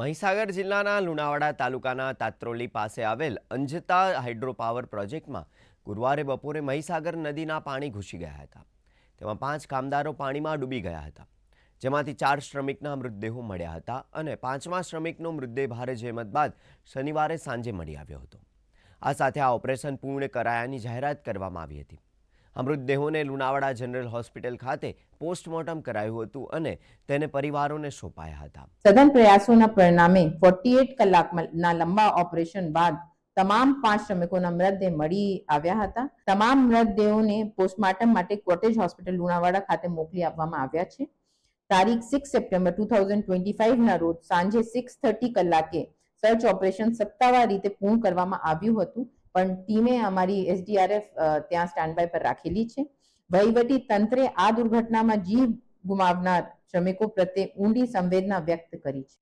મહીસાગર જિલ્લાના લુણાવાડા તાલુકાના તાત્રોલી પાસે આવેલ અંજતા હાઇડ્રોપાવર પ્રોજેક્ટમાં ગુરુવારે બપોરે મહીસાગર નદીના પાણી ઘૂસી ગયા હતા. તેમાં પાંચ કામદારો પાણીમાં ડૂબી ગયા હતા. જેમાંથી ચાર શ્રમિકના મૃતદેહો મળ્યા હતા અને પાંચમા શ્રમિકનો મૃતદેહ ભારે જહેમત બાદ શનિવારે સાંજે મળી આવ્યો હતો. આ સાથે આ ઓપરેશન પૂર્ણ કરાયાની જાહેરાત કરવામાં આવી હતી. મૃતદેહોને લુણાવાડા જનરલ હોસ્પિટલ ખાતે પોસ્ટમોર્ટમ કરાયું હતું અને તેને પરિવારોને સોંપાયા હતા. સઘન પ્રયાસોના પરિણામે 48 કલાકના લંબા ઓપરેશન બાદ તમામ પાંચ શ્રમિકોના મૃતદેહ મળી આવ્યા હતા. તમામ મૃતદેહોને પોસ્ટમોર્ટમ માટે કોટેજ હોસ્પિટલ લુણાવાડા ખાતે મોકલી આપવામાં આવ્યા છે. તારીખ six September two thousand twenty ફાઇવના રોજ સાંજે સિક્સ થર્ટી કલાકે સર્ચ ઓપરેશન સત્તાવાર રીતે પૂર્ણ કરવામાં આવ્યું હતું. પણ ટીમે અમારી એસડીઆરએફ ત્યાં સ્ટેન્ડ બાય પર રાખેલી છે. વહીવટી તંત્રે આ દુર્ઘટનામાં જીવ ગુમાવનાર શ્રમિકો પ્રત્યે ઊંડી સંવેદના વ્યક્ત કરી છે.